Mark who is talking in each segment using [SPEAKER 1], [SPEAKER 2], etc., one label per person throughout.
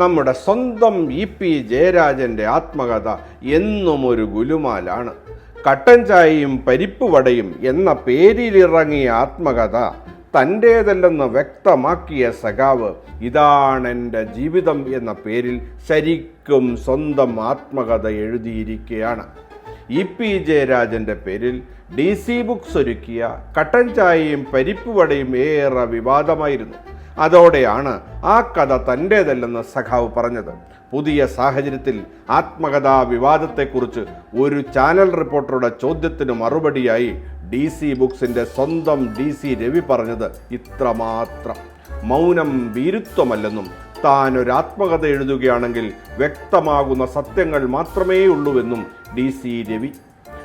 [SPEAKER 1] നമ്മുടെ സ്വന്തം E P ജയരാജന്റെ ആത്മകഥ എന്നും ഒരു ഗുലുമാലാണ്. കട്ടൻ ചായയും പരിപ്പ് വടയും എന്ന പേരിലിറങ്ങിയ ആത്മകഥ തന്റേതല്ലെന്ന് വ്യക്തമാക്കിയ സഖാവ് ഇതാണെന്റെ ജീവിതം എന്ന പേരിൽ ശരിക്കും സ്വന്തം ആത്മകഥ എഴുതിയിരിക്കുകയാണ്. ഇ പി ജയരാജന്റെ പേരിൽ ഡി സി ബുക്സ് ഒരുക്കിയ കട്ടൻ ചായയും പരിപ്പ് വടയും ഏറെ വിവാദമായിരുന്നു. അതോടെയാണ് ആ കഥ തന്റേതല്ലെന്ന് സഖാവ് പറഞ്ഞത്. പുതിയ സാഹചര്യത്തിൽ ആത്മകഥാ വിവാദത്തെക്കുറിച്ച് ഒരു ചാനൽ റിപ്പോർട്ടറുടെ ചോദ്യത്തിന് മറുപടിയായി ഡി സി ബുക്സിന്റെ സ്വന്തം ഡി സി രവി പറഞ്ഞത് ഇത്രമാത്രം. മൗനം വീരുത്വമല്ലെന്നും താൻ ഒരു ആത്മകഥ എഴുതുകയാണെങ്കിൽ വ്യക്തമാകുന്ന സത്യങ്ങൾ മാത്രമേ ഉള്ളൂവെന്നും ഡി സി രവി.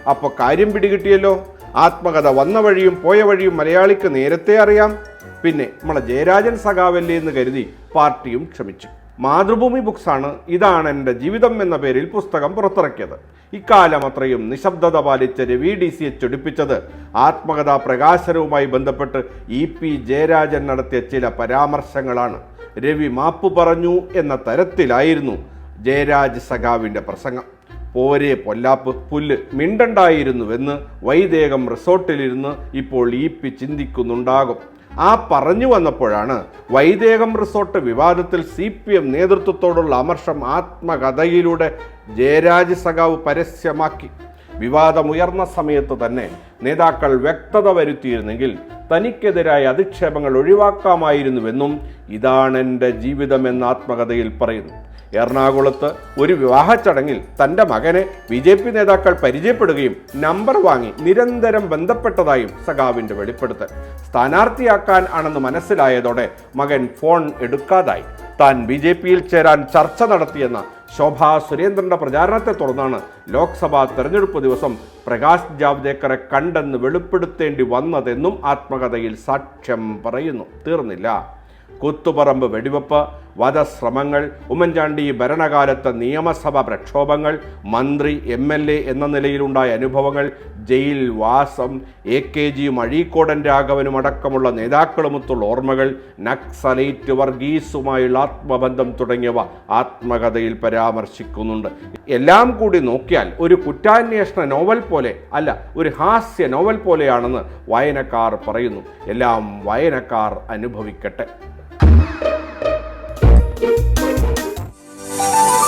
[SPEAKER 1] അപ്പോൾ കാര്യം പിടികിട്ടിയല്ലോ? ആത്മകഥ വന്ന വഴിയും പോയ വഴിയും മലയാളിക്ക് നേരത്തെ അറിയാം. പിന്നെ നമ്മളെ ജയരാജൻ സഖാവല്ലേ എന്ന് കരുതി പാർട്ടിയും ക്ഷമിച്ചു. മാതൃഭൂമി ബുക്സാണ് ഇതാണ് എന്റെ ജീവിതം എന്ന പേരിൽ പുസ്തകം പുറത്തിറക്കിയത്. ഇക്കാലം അത്രയും നിശബ്ദത പാലിച്ച രവി ഡി സിയെ ചൊടിപ്പിച്ചത് ആത്മകഥാ പ്രകാശനവുമായി ബന്ധപ്പെട്ട് ഇ പി ജയരാജൻ നടത്തിയ ചില പരാമർശങ്ങളാണ്. രവി മാപ്പ് പറഞ്ഞു എന്ന തരത്തിലായിരുന്നു ജയരാജ് സഖാവിന്റെ പ്രസംഗം. പോരെ പൊല്ലാപ്പ് പുല്ല് മിണ്ടണ്ടായിരുന്നുവെന്ന് വൈദേകം റിസോർട്ടിലിരുന്ന് ഇപ്പോൾ ഇ പി ചിന്തിക്കുന്നുണ്ടാകും. ആ പറഞ്ഞു വന്നപ്പോഴാണ് വൈദേകം റിസോർട്ട് വിവാദത്തിൽ സി പി എം നേതൃത്വത്തോടുള്ള അമർഷം ആത്മകഥയിലൂടെ ജയരാജ് സഖാവ് പരസ്യമാക്കി. വിവാദമുയർന്ന സമയത്ത് തന്നെ നേതാക്കൾ വ്യക്തത വരുത്തിയിരുന്നെങ്കിൽ തനിക്കെതിരായ അധിക്ഷേപങ്ങൾ ഒഴിവാക്കാമായിരുന്നുവെന്നും ഇതാണ് എന്റെ ജീവിതമെന്ന ആത്മകഥയിൽ പറയുന്നു. എറണാകുളത്ത് ഒരു വിവാഹ ചടങ്ങിൽ തന്റെ മകനെ ബി ജെ പി നേതാക്കൾ പരിചയപ്പെടുകയും നമ്പർ വാങ്ങി നിരന്തരം ബന്ധപ്പെട്ടതായും സഖാവിന്റെ വെളിപ്പെടുത്തൽ. സ്ഥാനാർത്ഥിയാക്കാൻ ആണെന്ന് മനസ്സിലായതോടെ മകൻ ഫോൺ എടുക്കാതായി. താൻ ബി ജെ പിയിൽ ചേരാൻ ചർച്ച നടത്തിയെന്ന ശോഭാ സുരേന്ദ്രന്റെ പ്രചാരണത്തെ തുടർന്നാണ് ലോക്സഭാ തെരഞ്ഞെടുപ്പ് ദിവസം പ്രകാശ് ജാവ്ദേക്കറെ കണ്ടെന്ന് വെളിപ്പെടുത്തേണ്ടി വന്നതെന്നും ആത്മകഥയിൽ സാക്ഷ്യം പറയുന്നു. തീർന്നില്ല. കുത്തുപറമ്പ് വെടിവെപ്പ് വധശ്രമങ്ങൾ ഉമ്മൻചാണ്ടി ഭരണകാലത്ത് നിയമസഭ പ്രക്ഷോഭങ്ങൾ മന്ത്രി എം എൽ എ എന്ന നിലയിലുണ്ടായ അനുഭവങ്ങൾ ജയിൽ വാസം എ കെ ജിയും അഴീക്കോടൻ രാഘവനും അടക്കമുള്ള നേതാക്കളുമൊത്തുള്ള ഓർമ്മകൾ നക്സലേറ്റ് വർഗീസുമായുള്ള ആത്മബന്ധം തുടങ്ങിയവ ആത്മകഥയിൽ പരാമർശിക്കുന്നുണ്ട്. എല്ലാം കൂടി നോക്കിയാൽ ഒരു കുറ്റാന്വേഷണ നോവൽ പോലെ അല്ല ഒരു ഹാസ്യ നോവൽ പോലെയാണെന്ന് വായനക്കാർ പറയുന്നു. എല്ലാം വായനക്കാർ അനുഭവിക്കട്ടെ. Thank you.